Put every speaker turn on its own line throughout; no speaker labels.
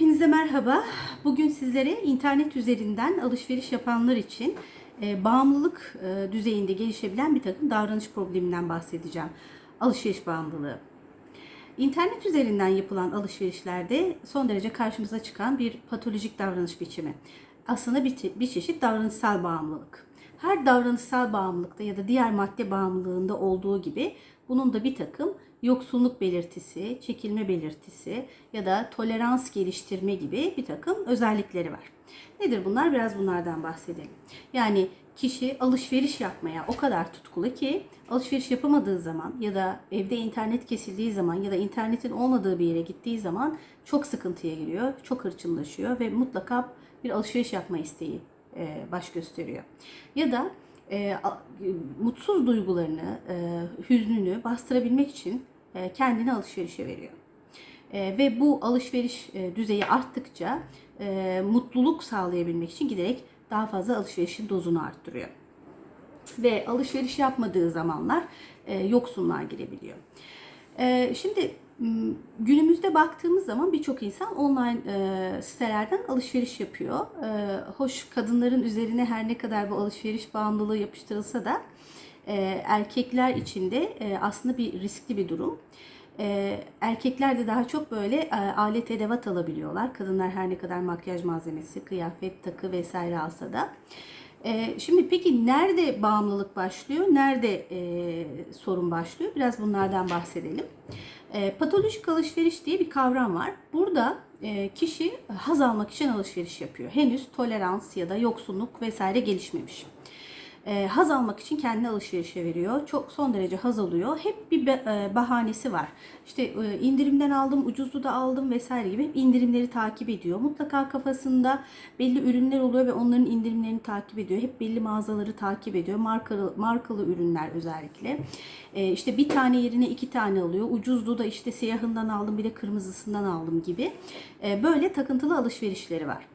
Hepinize merhaba. Bugün sizlere internet üzerinden alışveriş yapanlar için e, bağımlılık e, düzeyinde gelişebilen bir takım davranış probleminden bahsedeceğim. Alışveriş bağımlılığı. İnternet üzerinden yapılan alışverişlerde son derece karşımıza çıkan bir patolojik davranış biçimi. Aslında bir, bir çeşit davranışsal bağımlılık. Her davranışsal bağımlılıkta ya da diğer madde bağımlılığında olduğu gibi bunun da bir takım yoksunluk belirtisi, çekilme belirtisi ya da tolerans geliştirme gibi bir takım özellikleri var. Nedir bunlar? Biraz bunlardan bahsedelim. Yani kişi alışveriş yapmaya o kadar tutkulu ki alışveriş yapamadığı zaman ya da evde internet kesildiği zaman ya da internetin olmadığı bir yere gittiği zaman çok sıkıntıya giriyor, çok hırçınlaşıyor ve mutlaka bir alışveriş yapma isteği e, baş gösteriyor. Ya da e, mutsuz duygularını, e, hüznünü bastırabilmek için e, kendini alışverişe veriyor. E, ve bu alışveriş e, düzeyi arttıkça e, mutluluk sağlayabilmek için giderek daha fazla alışverişin dozunu arttırıyor. Ve alışveriş yapmadığı zamanlar e, yoksunluğa girebiliyor. E, şimdi günümüzde baktığımız zaman birçok insan online e, sitelerden alışveriş yapıyor. E, hoş kadınların üzerine her ne kadar bu alışveriş bağımlılığı yapıştırılsa da e, erkekler için de e, aslında bir riskli bir durum. E, erkekler de daha çok böyle e, alet edevat alabiliyorlar. Kadınlar her ne kadar makyaj malzemesi, kıyafet, takı vesaire alsa da. E, şimdi peki nerede bağımlılık başlıyor? Nerede e, sorun başlıyor? Biraz bunlardan bahsedelim. Patolojik alışveriş diye bir kavram var. Burada e, kişi haz almak için alışveriş yapıyor. Henüz tolerans ya da yoksunluk vesaire gelişmemiş e, haz almak için kendini alışverişe veriyor. Çok son derece haz alıyor. Hep bir e, bahanesi var. İşte e, indirimden aldım, ucuzlu da aldım vesaire gibi hep indirimleri takip ediyor. Mutlaka kafasında belli ürünler oluyor ve onların indirimlerini takip ediyor. Hep belli mağazaları takip ediyor. Markalı markalı ürünler özellikle. E, işte bir tane yerine iki tane alıyor. Ucuzlu da işte siyahından aldım bir de kırmızısından aldım gibi. E, böyle takıntılı alışverişleri var.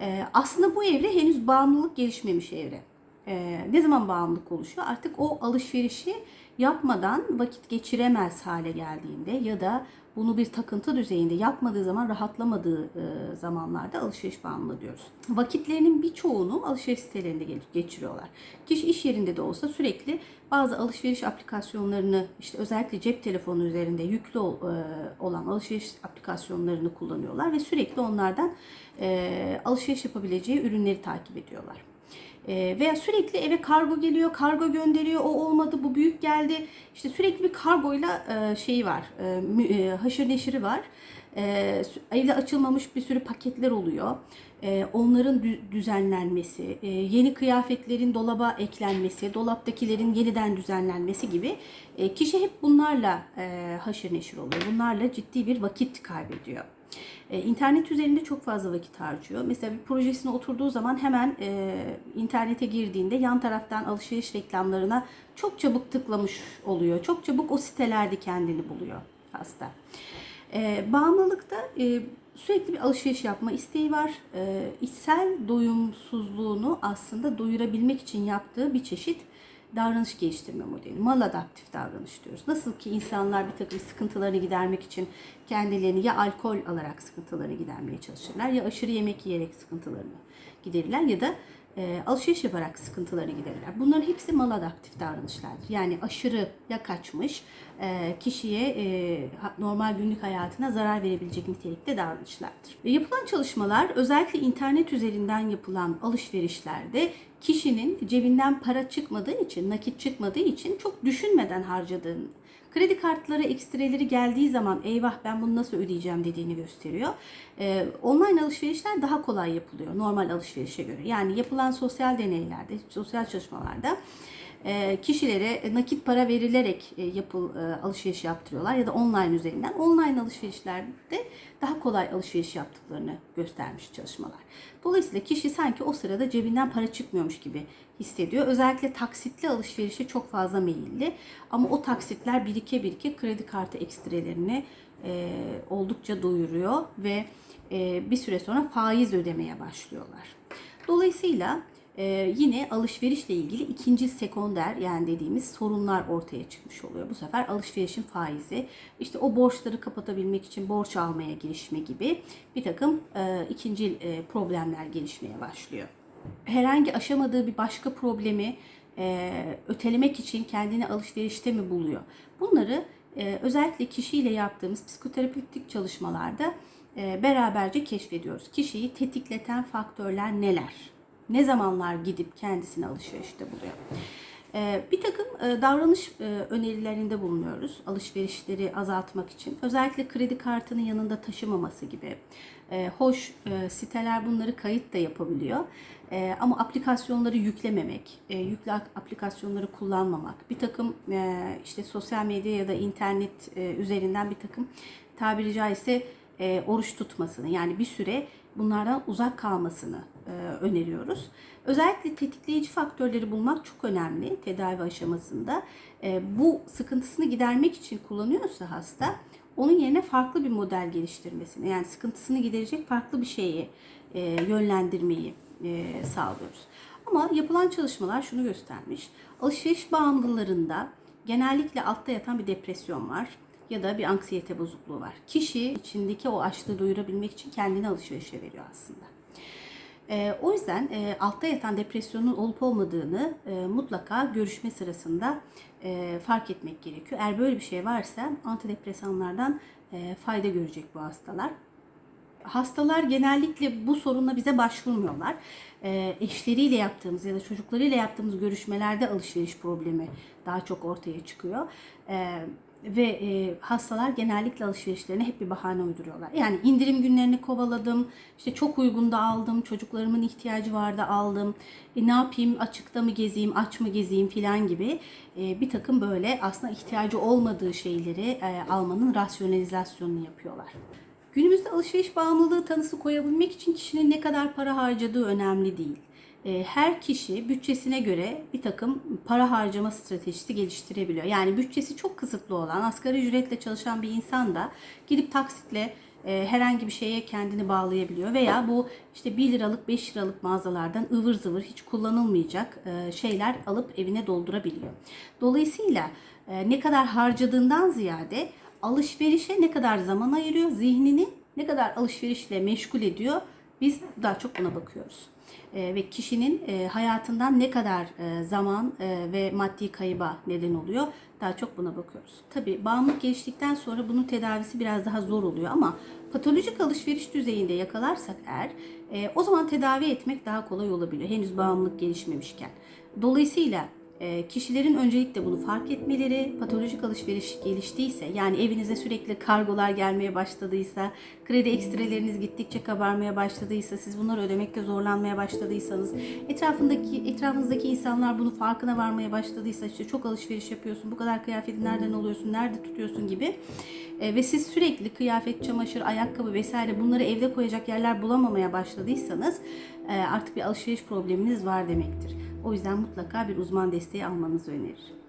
E, aslında bu evre henüz bağımlılık gelişmemiş evre e, ne zaman bağımlılık oluşuyor? Artık o alışverişi yapmadan vakit geçiremez hale geldiğinde ya da bunu bir takıntı düzeyinde yapmadığı zaman rahatlamadığı e, zamanlarda alışveriş bağımlılığı diyoruz. Vakitlerinin birçoğunu alışveriş sitelerinde geçiriyorlar. Kişi iş yerinde de olsa sürekli bazı alışveriş aplikasyonlarını işte özellikle cep telefonu üzerinde yüklü e, olan alışveriş aplikasyonlarını kullanıyorlar ve sürekli onlardan e, alışveriş yapabileceği ürünleri takip ediyorlar. E, veya sürekli eve kargo geliyor, kargo gönderiyor, o olmadı, bu büyük geldi. İşte sürekli bir kargoyla e, şeyi var, e, e, haşır neşiri var. E, evde açılmamış bir sürü paketler oluyor. E, onların düzenlenmesi, e, yeni kıyafetlerin dolaba eklenmesi, dolaptakilerin yeniden düzenlenmesi gibi kişi hep bunlarla e, haşır neşir oluyor. Bunlarla ciddi bir vakit kaybediyor. E, internet üzerinde çok fazla vakit harcıyor. Mesela bir projesine oturduğu zaman hemen e, internete girdiğinde yan taraftan alışveriş reklamlarına çok çabuk tıklamış oluyor. Çok çabuk o sitelerde kendini buluyor hasta. E, bağımlılıkta e, sürekli bir alışveriş yapma isteği var. E, içsel doyumsuzluğunu aslında doyurabilmek için yaptığı bir çeşit davranış geliştirme modeli. Maladaptif davranış diyoruz. Nasıl ki insanlar bir takım sıkıntılarını gidermek için kendilerini ya alkol alarak sıkıntılarını gidermeye çalışırlar ya aşırı yemek yiyerek sıkıntılarını giderirler ya da e, alışveriş yaparak sıkıntılarını giderirler. Bunların hepsi maladaptif davranışlardır. Yani aşırı ya kaçmış e, kişiye e, normal günlük hayatına zarar verebilecek nitelikte davranışlardır. E, yapılan çalışmalar özellikle internet üzerinden yapılan alışverişlerde kişinin cebinden para çıkmadığı için, nakit çıkmadığı için çok düşünmeden harcadığını Kredi kartları ekstreleri geldiği zaman eyvah ben bunu nasıl ödeyeceğim dediğini gösteriyor. Ee, online alışverişler daha kolay yapılıyor normal alışverişe göre. Yani yapılan sosyal deneylerde, sosyal çalışmalarda e, kişilere nakit para verilerek e, yapıl e, alışveriş yaptırıyorlar ya da online üzerinden. Online alışverişlerde daha kolay alışveriş yaptıklarını göstermiş çalışmalar. Dolayısıyla kişi sanki o sırada cebinden para çıkmıyormuş gibi hissediyor. Özellikle taksitli alışverişe çok fazla meyilli. Ama o taksitler birike birike kredi kartı ekstrelerini e, oldukça doyuruyor ve e, bir süre sonra faiz ödemeye başlıyorlar. Dolayısıyla e, yine alışverişle ilgili ikinci sekonder yani dediğimiz sorunlar ortaya çıkmış oluyor. Bu sefer alışverişin faizi, işte o borçları kapatabilmek için borç almaya girişme gibi bir takım e, ikinci e, problemler gelişmeye başlıyor. Herhangi aşamadığı bir başka problemi e, ötelemek için kendini alışverişte mi buluyor? Bunları e, özellikle kişiyle yaptığımız psikoterapötik çalışmalarda e, beraberce keşfediyoruz. Kişiyi tetikleten faktörler neler? Ne zamanlar gidip kendisini alışverişte buluyor? E, bir takım e, davranış e, önerilerinde bulunuyoruz alışverişleri azaltmak için. Özellikle kredi kartının yanında taşımaması gibi. E, hoş e, siteler bunları kayıt da yapabiliyor. E, ama aplikasyonları yüklememek, yüklü aplikasyonları kullanmamak, bir takım işte sosyal medya ya da internet üzerinden bir takım tabiri caizse oruç tutmasını yani bir süre bunlardan uzak kalmasını e, öneriyoruz. Özellikle tetikleyici faktörleri bulmak çok önemli tedavi aşamasında. E, bu sıkıntısını gidermek için kullanıyorsa hasta onun yerine farklı bir model geliştirmesini yani sıkıntısını giderecek farklı bir şeyi e, yönlendirmeyi e, sağlıyoruz. Ama yapılan çalışmalar şunu göstermiş. Alışveriş bağımlılarında genellikle altta yatan bir depresyon var ya da bir anksiyete bozukluğu var. Kişi içindeki o açlığı doyurabilmek için kendini alışverişe veriyor aslında. E, o yüzden e, altta yatan depresyonun olup olmadığını e, mutlaka görüşme sırasında e, fark etmek gerekiyor. Eğer böyle bir şey varsa antidepresanlardan e, fayda görecek bu hastalar hastalar genellikle bu sorunla bize başvurmuyorlar. E, eşleriyle yaptığımız ya da çocuklarıyla yaptığımız görüşmelerde alışveriş problemi daha çok ortaya çıkıyor. E, ve e, hastalar genellikle alışverişlerine hep bir bahane uyduruyorlar. Yani indirim günlerini kovaladım, işte çok uygun da aldım, çocuklarımın ihtiyacı vardı aldım, e, ne yapayım açıkta mı gezeyim, aç mı gezeyim filan gibi e, bir takım böyle aslında ihtiyacı olmadığı şeyleri e, almanın rasyonalizasyonunu yapıyorlar. Günümüzde alışveriş bağımlılığı tanısı koyabilmek için kişinin ne kadar para harcadığı önemli değil. Ee, her kişi bütçesine göre bir takım para harcama stratejisi geliştirebiliyor. Yani bütçesi çok kısıtlı olan, asgari ücretle çalışan bir insan da gidip taksitle e, herhangi bir şeye kendini bağlayabiliyor. Veya bu işte 1 liralık 5 liralık mağazalardan ıvır zıvır hiç kullanılmayacak e, şeyler alıp evine doldurabiliyor. Dolayısıyla e, ne kadar harcadığından ziyade alışverişe ne kadar zaman ayırıyor, zihnini ne kadar alışverişle meşgul ediyor biz daha çok buna bakıyoruz. E, ve kişinin e, hayatından ne kadar e, zaman e, ve maddi kayıba neden oluyor daha çok buna bakıyoruz. Tabi bağımlılık geliştikten sonra bunun tedavisi biraz daha zor oluyor ama patolojik alışveriş düzeyinde yakalarsak eğer e, o zaman tedavi etmek daha kolay olabiliyor. Henüz bağımlılık gelişmemişken. Dolayısıyla kişilerin öncelikle bunu fark etmeleri, patolojik alışveriş geliştiyse, yani evinize sürekli kargolar gelmeye başladıysa, kredi ekstreleriniz gittikçe kabarmaya başladıysa, siz bunları ödemekte zorlanmaya başladıysanız, etrafındaki etrafınızdaki insanlar bunu farkına varmaya başladıysa, işte çok alışveriş yapıyorsun, bu kadar kıyafeti nereden alıyorsun, nerede tutuyorsun gibi e, ve siz sürekli kıyafet, çamaşır, ayakkabı vesaire bunları evde koyacak yerler bulamamaya başladıysanız e, artık bir alışveriş probleminiz var demektir. O yüzden mutlaka bir uzman desteği almanızı öneririm.